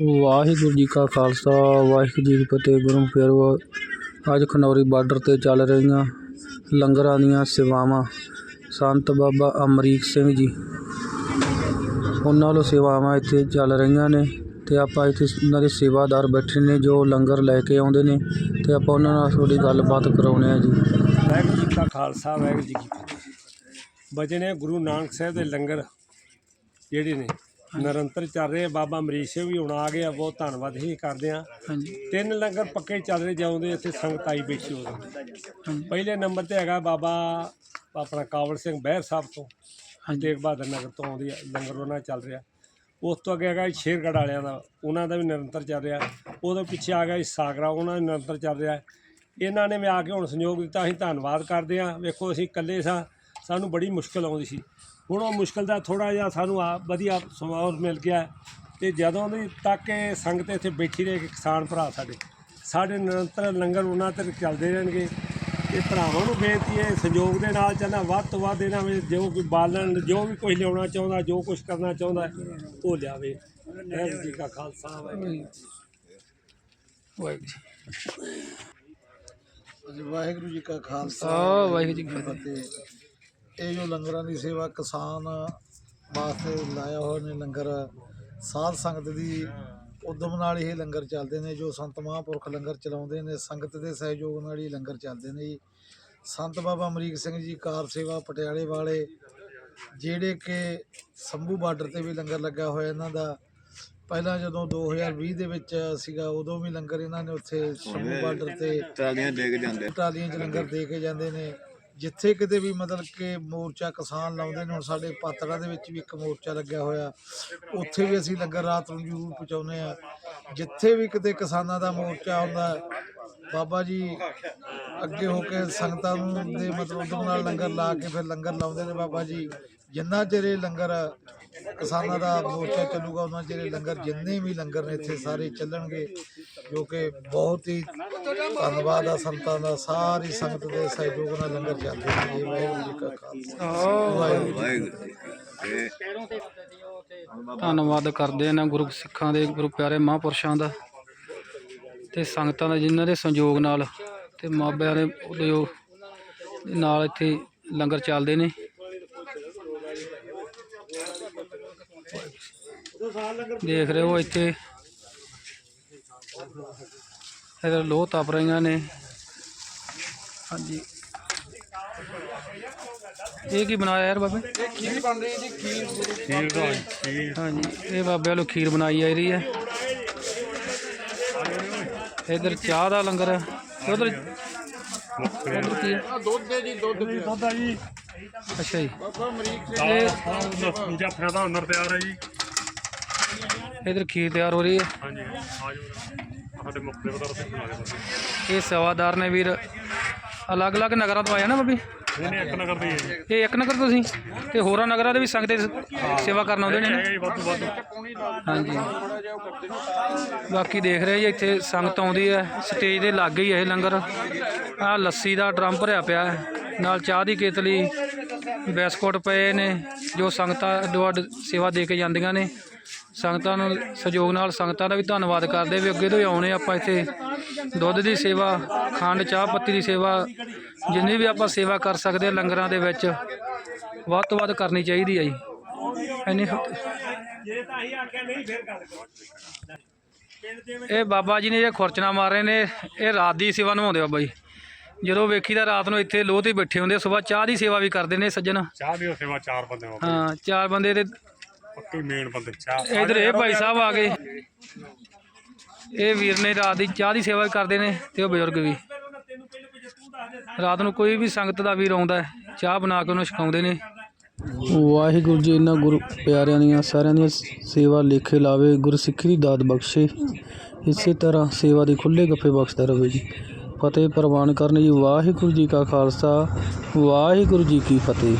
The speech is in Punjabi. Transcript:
ਵਾਹਿਗੁਰੂ ਜੀ ਕਾ ਖਾਲਸਾ, ਵਾਹਿਗੁਰੂ ਜੀ ਕੀ ਫਤਿਹ ਗੁਰੂ ਪਿਆਰੋ। ਅੱਜ ਖਨੌਰੀ ਬਾਰਡਰ ਤੇ ਚੱਲ ਰਹੀਆਂ ਲੰਗਰਾਂ ਦੀਆਂ ਸੇਵਾਵਾਂ। ਸੰਤ ਬਾਬਾ ਅਮਰੀਕ ਸਿੰਘ ਜੀ, ਉਹਨਾਂ ਵੱਲੋਂ ਸੇਵਾਵਾਂ ਇੱਥੇ ਚੱਲ ਰਹੀਆਂ ਨੇ ਤੇ ਆਪਾਂ ਇੱਥੇ ਉਹਨਾਂ ਦੇ ਸੇਵਾਦਾਰ ਬੈਠੇ ਨੇ ਜੋ ਲੰਗਰ ਲੈ ਕੇ ਆਉਂਦੇ ਨੇ ਤੇ ਆਪਾਂ ਉਹਨਾਂ ਨਾਲ ਥੋੜੀ ਗੱਲਬਾਤ ਕਰਾਉਣੇ ਆ ਜੀ। ਵਾਹਿਗੁਰੂ ਜੀ ਕਾ ਖਾਲਸਾ, ਵਾਹਿਗੁਰੂ ਜੀ ਕੀ ਫਤਿਹ। ਬਚਨੇ ਗੁਰੂ ਨਾਨਕ ਸਾਹਿਬ ਦੇ ਲੰਗਰ ਜਿਹੜੇ ਨੇ ਨਿਰੰਤਰ ਚੱਲ ਰਹੇ ਆ। ਬਾਬਾ ਅਮਰੀਕ ਸਿੰਘ ਵੀ ਹੁਣ ਆ ਗਏ ਆ। ਬਹੁਤ ਧੰਨਵਾਦ ਹੀ ਕਰਦੇ ਆ। ਹਾਂਜੀ। ਤਿੰਨ ਲੰਗਰ ਪੱਕੇ ਚੱਲ ਰਹੇ ਜਾਉਂਦੇ ਇੱਥੇ ਸੰਗਤ ਆਈ ਬੈਠੀ ਹੋ ਪਹਿਲੇ ਨੰਬਰ ਤੇ ਹੈਗਾ ਬਾਬਾ ਆਪਣਾ ਕਾਵਲ ਸਿੰਘ ਬਹਿਰ ਸਾਹਿਬ ਤੋਂ। ਤੇਗ ਬਹਾਦਰ ਨਗਰ ਤੋਂ ਆਉਂਦੀ ਆ। ਲੰਗਰ ਉਹਨਾਂ ਚੱਲ ਰਿਹਾ। ਉਸ ਤੋਂ ਅੱਗੇ ਹੈਗਾ ਜੀ ਸ਼ੇਰਗੜ੍ਹ ਵਾਲਿਆਂ ਦਾ। ਉਹਨਾਂ ਦਾ ਵੀ ਨਿਰੰਤਰ ਚੱਲ ਰਿਹਾ। ਉਹਦੇ ਪਿੱਛੇ ਆ ਗਿਆ ਸਾਗਰਾ। ਉਹਨਾਂ ਦਾ ਨਿਰੰਤਰ ਚੱਲ ਰਿਹਾ। ਇਹਨਾਂ ਨੇ ਵੀ ਆ ਕੇ ਹੁਣ ਸੰਯੋਗ ਦਿੱਤਾ। ਅਸੀਂ ਧੰਨਵਾਦ ਕਰਦੇ ਹਾਂ ਵੇਖੋ ਅਸੀਂ ਇਕੱਲੇ ਸਾਂ। ਸਾਨੂੰ ਬੜੀ ਮੁਸ਼ਕਲ ਆਉਂਦੀ ਸੀ। ਹੁਣ ਉਹ ਮੁਸ਼ਕਲ ਦਾ ਥੋੜਾ ਜਿਹਾ ਸਾਨੂੰ ਆ ਵਧੀਆ ਸਮਾਂ ਮਿਲ ਗਿਆ ਤੇ ਜਦੋਂ ਦੀ ਤੱਕ ਇਹ ਸੰਗਤ ਇੱਥੇ ਬੈਠੀ ਰਹੇ ਕਿਸਾਨ ਭਰਾ ਸਾਡੇ ਸਾਡੇ ਨਿਰੰਤਰ ਲੰਗਰ ਉਹਨਾਂ ਤੇ ਚੱਲਦੇ ਰਹਿਣਗੇ ਇਹ ਭਰਾਵਾਂ ਨੂੰ ਬੇਨਤੀ ਹੈ ਸਹਿਯੋਗ ਦੇ ਨਾਲ ਚੱਲਣਾ ਵੱਧ ਤੋਂ ਵੱਧ ਇਹਨਾਂ ਵਿੱਚ ਜੋ ਕੋਈ ਬਾਲਣ ਜੋ ਵੀ ਕੁਝ ਲਿਆਉਣਾ ਚਾਹੁੰਦਾ ਜੋ ਕੁਝ ਕਰਨਾ ਚਾਹੁੰਦਾ ਉਹ ਲਿਆਵੇ। ਵਾਹਿਗੁਰੂ ਜੀ ਕਾ ਖਾਲਸਾ ਵਾਹਿਗੁਰੂ ਜੀ ਕੀ ਫਤਿਹ। ਵਾਹਿਗੁਰੂ ਜੀ ਜੀ ਵਾਹਿਗੁਰੂ ਜੀ ਕਾ ਖਾਲਸਾ ਵਾਹਿਗੁਰੂ ਜੀ ਕੀ ਫਤਿਹ। ਇਹ ਜੋ ਲੰਗਰਾਂ ਦੀ ਸੇਵਾ ਕਿਸਾਨ ਵਾਸਤੇ ਲਾਇਆ ਹੋਇਆ ਨੇ ਲੰਗਰ ਸਾਧ ਸੰਗਤ ਦੀ ਉਦਮ ਨਾਲ ਇਹ ਲੰਗਰ ਚੱਲਦੇ ਨੇ ਜੋ ਸੰਤ ਮਹਾਂਪੁਰਖ ਲੰਗਰ ਚਲਾਉਂਦੇ ਨੇ ਸੰਗਤ ਦੇ ਸਹਿਯੋਗ ਨਾਲ ਹੀ ਲੰਗਰ ਚੱਲਦੇ ਨੇ ਜੀ। ਸੰਤ ਬਾਬਾ ਅਮਰੀਕ ਸਿੰਘ ਜੀ ਕਾਰ ਸੇਵਾ ਪਟਿਆਲੇ ਵਾਲੇ ਜਿਹੜੇ ਕਿ ਸੰਭੂ ਬਾਰਡਰ ਤੇ ਵੀ ਲੰਗਰ ਲੱਗਾ ਹੋਇਆ ਇਹਨਾਂ ਦਾ। ਪਹਿਲਾਂ ਜਦੋਂ 2020 ਦੇ ਵਿੱਚ ਸੀਗਾ ਉਦੋਂ ਵੀ ਲੰਗਰ ਇਹਨਾਂ ਨੇ ਉੱਥੇ ਸੰਭੂ ਬਾਰਡਰ ਤੇ ਟਰਾਲੀਆਂ ਦੇ ਕੇ ਜਾਂਦੇ। ਟਰਾਲੀਆਂ 'ਚ ਲੰਗਰ ਦੇ ਕੇ ਜਾਂਦੇ ਨੇ। ਜਿੱਥੇ ਕਿਤੇ ਵੀ ਮਤਲਬ ਕਿ ਮੋਰਚਾ ਕਿਸਾਨ ਲਾਉਂਦੇ ਨੇ, ਹੁਣ ਸਾਡੇ ਪਾਤੜਾ ਦੇ ਵਿੱਚ ਵੀ ਇੱਕ ਮੋਰਚਾ ਲੱਗਿਆ ਹੋਇਆ। ਉੱਥੇ ਵੀ ਅਸੀਂ ਲੰਗਰ ਰਾਤ ਨੂੰ ਜ਼ਰੂਰ ਪਹੁੰਚਾਉਂਦੇ ਆ ਜਿੱਥੇ ਵੀ ਕਿਤੇ ਕਿਸਾਨਾਂ ਦਾ ਮੋਰਚਾ ਆਉਂਦਾ ਬਾਬਾ ਜੀ ਅੱਗੇ ਹੋ ਕੇ ਸੰਗਤਾਂ ਨੂੰ ਦੇ ਮਤਲਬ ਉਹਦੇ ਨਾਲ ਲੰਗਰ ਲਾ ਕੇ ਫਿਰ ਲੰਗਰ ਲਾਉਂਦੇ ਨੇ ਬਾਬਾ ਜੀ। ਜਿੰਨਾ ਚਿਰ ਇਹ ਲੰਗਰ ਕਿਸਾਨਾਂ ਦਾ ਮੋਰਚਾ ਚੱਲੂਗਾ, ਉਹਨਾਂ ਚਿਰ ਲੰਗਰ ਜਿੰਨੇ ਵੀ ਲੰਗਰ ਨੇ ਇੱਥੇ ਸਾਰੇ ਚੱਲਣਗੇ। ਜੋ ਕਿ ਬਹੁਤ ਹੀ ਧੰਨਵਾਦ ਆ ਸੰਤਾਂ ਦਾ ਸਾਰੀ ਸੰਗਤ ਦੇ ਸਹਿਯੋਗ ਨਾਲ ਲੰਗਰ ਚੱਲਦੇ ਨੇ ਜੀ ਵਾਹਿਗੁਰੂ ਜੀ ਕਾ ਖਾਲਸਾ। ਵਾਹਿਗੁਰੂ ਜੀ ਕੀ ਧੰਨਵਾਦ ਕਰਦੇ ਇਹਨਾਂ ਗੁਰੂ ਸਿੱਖਾਂ ਦੇ ਗੁਰੂ ਪਿਆਰੇ ਮਹਾਂਪੁਰਸ਼ਾਂ ਦਾ ਤੇ ਸੰਗਤਾਂ ਦਾ ਜਿਨ੍ਹਾਂ ਦੇ ਸੰਯੋਗ ਨਾਲ ਤੇ ਮਾਬਿਆਂ ਦੇ ਉਦਯੋਗ ਨਾਲ ਇੱਥੇ ਲੰਗਰ ਚੱਲਦੇ ਨੇ। ਦੇਖ ਰਹੇ ਹੋ ਇੱਥੇ ਇਹਦਾ ਲੋਹ ਤਪ ਰਹੀਆਂ ਨੇ। ਹਾਂਜੀ। ਇਹ ਕੀ ਬਣਾਇਆ ਯਾਰ ਬਾਬੇ? ਹਾਂਜੀ ਇਹ ਬਾਬੇ ਵੱਲੋਂ ਖੀਰ ਬਣਾਈ ਜਾ ਰਹੀ ਹੈ। ਇਧਰ ਚਾਹ ਦਾ ਲੰਗਰ। ਉਧਰ ਉਧਰ ਕੀ ਹੈ? ਦੁੱਧ ਜੀ ਦੁੱਧ। ਦੁੱਧ ਆ ਜੀ। ਅੱਛਾ ਜੀ। ਇਹ ਪੂਜਾ ਫਾਇਦਾ ਅੰਦਰ ਤਿਆਰ ਹੈ ਜੀ। ਇਧਰ ਖੀਰ ਤਿਆਰ ਹੋ ਰਹੀ ਹੈ। ਹਾਂਜੀ ਆਜੋ ਸਾਡੇ ਮੁੱਖ ਇਹ ਸੇਵਾਦਾਰ ਨੇ ਵੀਰ ਅਲੱਗ-ਅਲੱਗ ਨਗਰਾਂ ਤੋਂ ਆਏ ਨਾ ਬਾਬੀ ਇਹਨੇ ਇੱਕ ਨਗਰ ਦੀ ਹੈ ਜੀ। ਇਹ ਇੱਕ ਨਗਰ ਤੋਂ ਸੀ ਤੇ ਹੋਰਾਂ ਨਗਰਾਂ ਦੇ ਵੀ ਸੰਗਤ ਦੀ ਸੇਵਾ ਕਰਨ ਆਉਂਦੇ ਨੇ ਨਾ? ਹੈਗਾ ਜੀ ਵਾਧੂ ਵਾਧੂ। ਹਾਂਜੀ। ਬਾਕੀ ਦੇਖ ਰਹੇ ਜੀ ਇੱਥੇ ਸੰਗਤ ਆਉਂਦੀ ਹੈ ਸਟੇਜ ਦੇ ਲਾਗੇ ਹੀ ਹੈ ਇਹ ਲੰਗਰ। ਆ ਲੱਸੀ ਦਾ ਡਰਮ ਭਰਿਆ ਪਿਆ ਹੈ। ਨਾਲ ਚਾਹ ਦੀ ਕੇਤਲੀ ਬਿਸਕੁਟ ਪਏ ਨੇ ਜੋ ਸੰਗਤਾਂ ਅੱਡੋ ਅੱਡ ਸੇਵਾ ਦੇ ਕੇ ਜਾਂਦੀਆਂ ਨੇ। ਸੰਗਤਾਂ ਨੂੰ ਸਹਿਯੋਗ ਨਾਲ ਸੰਗਤਾਂ ਦਾ ਵੀ ਧੰਨਵਾਦ ਕਰਦੇ ਵੀ ਅੱਗੇ ਤੋਂ ਹੀ ਆਉਣੇ ਆਪਾਂ ਇੱਥੇ। ਦੁੱਧ ਦੀ ਸੇਵਾ ਖੰਡ ਚਾਹ ਪੱਤੀ ਦੀ ਸੇਵਾ ਜਿੰਨੀ ਵੀ ਆਪਾਂ ਸੇਵਾ ਕਰ ਸਕਦੇ ਹਾਂ ਲੰਗਰਾਂ ਦੇ ਵਿੱਚ ਵੱਧ ਤੋਂ ਵੱਧ ਕਰਨੀ ਚਾਹੀਦੀ ਹੈ ਜੀ। ਦੇ ਇਹ ਬਾਬਾ ਜੀ ਨੇ ਜੇ ਖੁਰਚਣਾ ਮਾਰ ਰਹੇ ਨੇ ਇਹ ਰਾਤ ਦੀ ਸੇਵਾ ਨਿਭਾਉਂਦੇ ਬਾਬਾ ਜੀ। ਜਦੋਂ ਵੇਖੀ ਤਾਂ ਰਾਤ ਨੂੰ ਇੱਥੇ ਲੋਹ ਤੇ ਬੈਠੇ ਹੁੰਦੇ ਸਵੇਰ ਚਾਹ ਦੀ ਸੇਵਾ ਵੀ ਕਰਦੇ ਨੇ ਸੱਜਣ। ਚਾਹ ਦੀ ਸੇਵਾ ਚਾਰ ਬੰਦੇ ਹੋ ਹਾਂ ਚਾਰ ਬੰਦੇ ਤੇ ਪੱਕੀ ਮੇਨ ਬੰਦੇ ਚਾਹ ਇਧਰ ਇਹ ਭਾਈ ਸਾਹਿਬ ਆ ਗਏ। ਇਹ ਵੀਰ ਨੇ ਰਾਤ ਦੀ ਚਾਹ ਦੀ ਸੇਵਾ ਕਰਦੇ ਨੇ ਤੇ ਉਹ ਬਜ਼ੁਰਗ ਵੀ। ਰਾਤ ਨੂੰ ਕੋਈ ਵੀ ਸੰਗਤ ਦਾ ਵੀਰ ਆਉਂਦਾ ਹੈ, ਚਾਹ ਬਣਾ ਕੇ ਉਹਨੂੰ ਛਕਾਉਂਦੇ ਨੇ। ਵਾਹਿਗੁਰੂ ਜੀ ਇਹਨਾਂ ਗੁਰੂ ਪਿਆਰਿਆਂ ਦੀਆਂ ਸਾਰਿਆਂ ਦੀਆਂ ਸੇਵਾ ਲੇਖੇ ਲਾਵੇ ਗੁਰਸਿੱਖੀ ਦੀ ਦਾਤ ਬਖਸ਼ੇ। ਇਸੇ ਤਰ੍ਹਾਂ ਸੇਵਾ ਦੀ ਖੁੱਲੇ ਗੱਫੇ ਬਖਸ਼ਦਾ ਰਹੇ ਜੀ। ਫਤਿਹ ਪ੍ਰਵਾਨ ਕਰਨ ਜੀ ਵਾਹਿਗੁਰੂ ਜੀ ਕਾ ਖਾਲਸਾ ਵਾਹਿਗੁਰੂ ਜੀ ਕੀ ਫਤਿਹ।